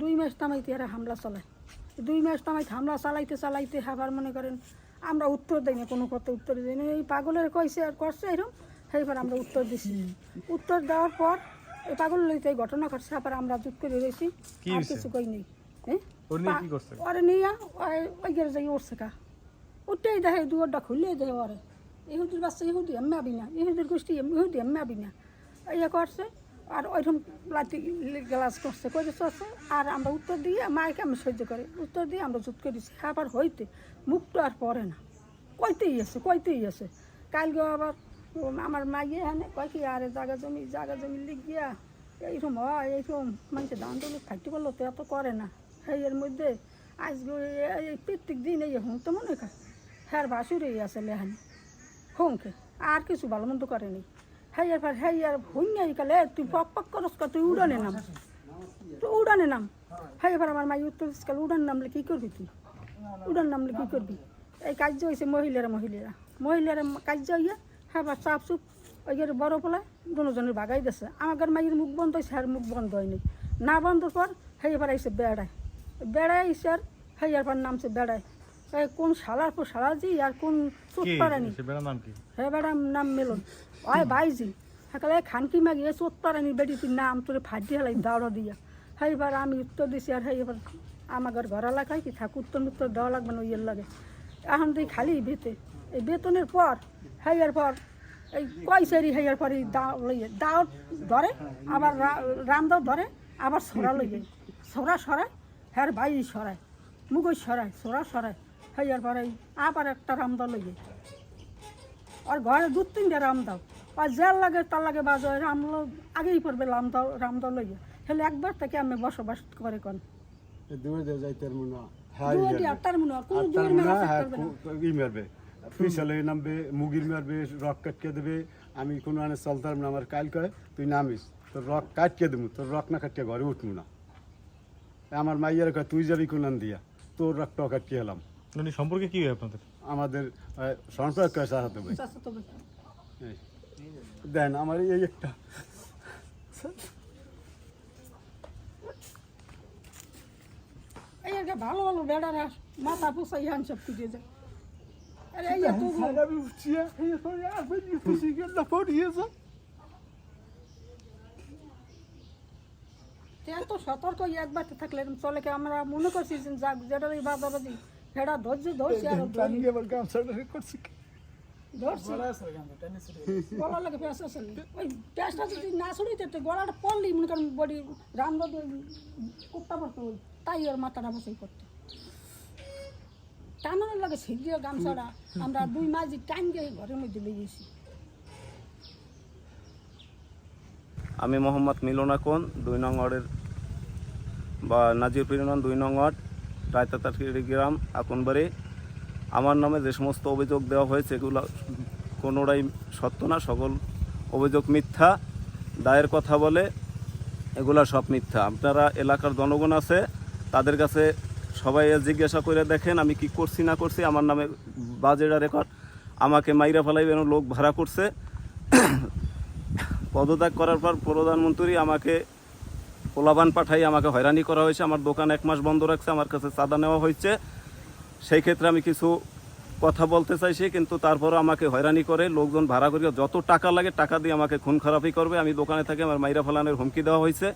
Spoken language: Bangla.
দুই মাস তামাইতে এরা হামলা চালায়। দুই মাস তামাইতে হামলা চালাইতে চালাইতে আবার মনে করেন আমরা উত্তর দিই না কোনো কথা উত্তর দিই না। এই পাগলের কইছে আর করছে এরকম সেইবার আমরা উত্তর দিছি। উত্তর দেওয়ার পর এই পাগল লইতে এই ঘটনা ঘটছে আবার আমরা জুত করে রয়েছি আর কিছু কই নেই হ্যাঁ? ওর নিয়ে কি করছে? ওরে নিয়ে ওই গেলে যাই উঠছে কা উঠতেই দেখে দুয়ারটা খুললে দেখে ওরে। ইহুদির বাচ্চা ইহুদি এমনি আবি না। ইহুদির গোষ্ঠী ইহুদি এমনি আবি না। ইয়ে করছে আর ওইরকম লাতি গ্লাস করছে করে চলছে? আর আমরা উত্তর দিয়ে মাইকে আমি সহ্য করি। উত্তর দিয়ে আমরা জুত করে দিচ্ছি আবার হইতে মুখটা আর পড়ে না। কইতেই আছে কইতেই আছে। কালকে আবার আমার মাইয়ে হানে কয় কি, আরে জাগা জমি জাগা জমি লিখিয়া এইরকম হয়, এইরকম। মানুষের ধান তুলে থাকতে পারল তো এত করে না। সেই এর মধ্যে আজকে এই- প্রত্যেক দিন এই হুঁ তো মনে হয় হ্যার বাসুরেই আছে লেহানি। হুঁকে আর কিছু ভালো মন্দ করেনি হ্যাঁ এরপর হ্যাঁ আর হুঁই কালে তুই পক পক করস কা তুই উড়ানে নাম। তুই উড়ানে নাম। হ্যাঁ এবার আমার মাই উত্তর কাল উড়ান নামলে কী করবি তুই? উড়ান নামলে কী করবি? এই কার্য হয়েছে মহিলারা মহিলারা। মহিলারা কার্য হইয়া হ্যাঁ বা চাপ চুপ ওই যে বড় পোলায় দুজনের বাগাই দিছে। আমার মাইয়ের মুখ বন্ধ হয়েছে আর মুখ বন্ধ হয়নি। না বন্ধর পর হ্যাঁ এবার আইসে বেড়ায়। বেড়ায় আইসে আর হ্যাঁ এরপর নামছে বেড়ায়। কোন শালার পর শালা জি আর কোন কি? পারানি হ্যাঁ ম্যাডাম নাম মেলন। ওই ভাইজি সকালে খানকি মাগিয়ে চোট পারানি বেটি তুই নাম তোর ফাটি হেলাই দাওড়া দিয়া। হ্যাঁ এবার আমি উত্তর দিছি আর হ্যাঁ এবার আমার ঘর এলাকায় কি থাক উত্তর উত্তর দেওয়া লাগবে না ইয়ের লাগে। এখন তুই খালি বেতে। এই বেতনের পর হাইয়ার পর এই কয়সারি হাইয়ার পর এই দাও লইয়ে দাও ধরে আবার রামদাও ধরে আবার সরা লইয়ে। সরা সরায় হ্যাঁ ভাই সরায় মুগই সরায় সরা সরায়। হাইয়ার পরে আবার একটা রামদাও লইয়ে। আর ঘরে দু তিনটে রাম দাও। আর যার লাগে তার লাগে বাজ রাম আগেই পড়বে রাম দাও রাম দাও লইয়া। তাহলে একবার থেকে আমি বসবাস করে কোন। দূরে দিয়ে যাইতে মনে হয়। হ্যাঁ, হয়, হয়, হ্যাঁ, পিছলে নামবে মুগির মারবে রক কাটকে দেবে। আমি কোনো আনে চলতাম না আমার কাল কয় তুই নামিস তোর রক কাটকে দেবো তোর রক না কাটকে ঘরে উঠবো না। আমার মাইয়ার কয় তুই যাবি কোন দিয়া তোর রকটাও কাটকে এলাম। উনি সম্পর্কে কি হয় আপনাদের? আমাদের সংসার ভাই। তো দেন আমার এই একটা। এই ভালো ভালো বেড়ারা মাথা পুষাই হান সব যায়। আরে এই আমি এত সতর্ক একবার থাকলে চলে কি আমরা মনে করছি যে যাক যেটা এই বাজাবাজি। সেটা ধৈর্য ধরছি আর ধরি। ধরছি। গলা লাগে পেঁচা ওই পেঁচটা যদি না ছড়িতে তো গলাটা পড়লি মনে করেন বডি রামদাদ কুপ্তা পড়তো তাই ওর মাথাটা বসেই করতো টানানোর লাগে ছিঁড়িয়ে গামছাটা। আমরা দুই মাস টাইম দিয়ে ঘরের মধ্যে লেগেছি আমি মোহাম্মদ মিলন আকন দুই নং ওয়ার্ডের বা নাজিরপুর ইউনিয়ন দুই নং ওয়ার্ড। রায়তাতাটি গ্রাম আকনবাড়ি। আমার নামে যে সমস্ত অভিযোগ দেওয়া হয়েছে, এগুলো কোনোটাই সত্য না, সকল অভিযোগ মিথ্যা। দায়ের কথা বলে, এগুলা সব মিথ্যা। আপনারা এলাকার জনগণ আছে, তাদের কাছে সবাই জিজ্ঞাসা করে দেখেন, আমি কি করছি না করছি, আমার নামে বাজেটা রেকর্ড, আমাকে মাইরা ফেলাইবেন, লোক ভাড়া করছে। পদত্যাগ করার পর প্রধানমন্ত্রী আমাকে পোলাবান পাঠাই আমাকে হয়রানি করা হয়েছে, আমার দোকান এক মাস বন্ধ রাখছে, আমার কাছে চাঁদা নেওয়া হয়েছে। সেই ক্ষেত্রে আমি কিছু কথা বলতে চাইছি, কিন্তু তারপরও আমাকে হয়রানি করে, লোকজন ভাড়া করিয়া যত টাকা লাগে টাকা দিয়ে আমাকে খুন খারাপই করবে। আমি দোকানে থাকি, আমার মাইরা ফেলানোর হুমকি দেওয়া হয়েছে।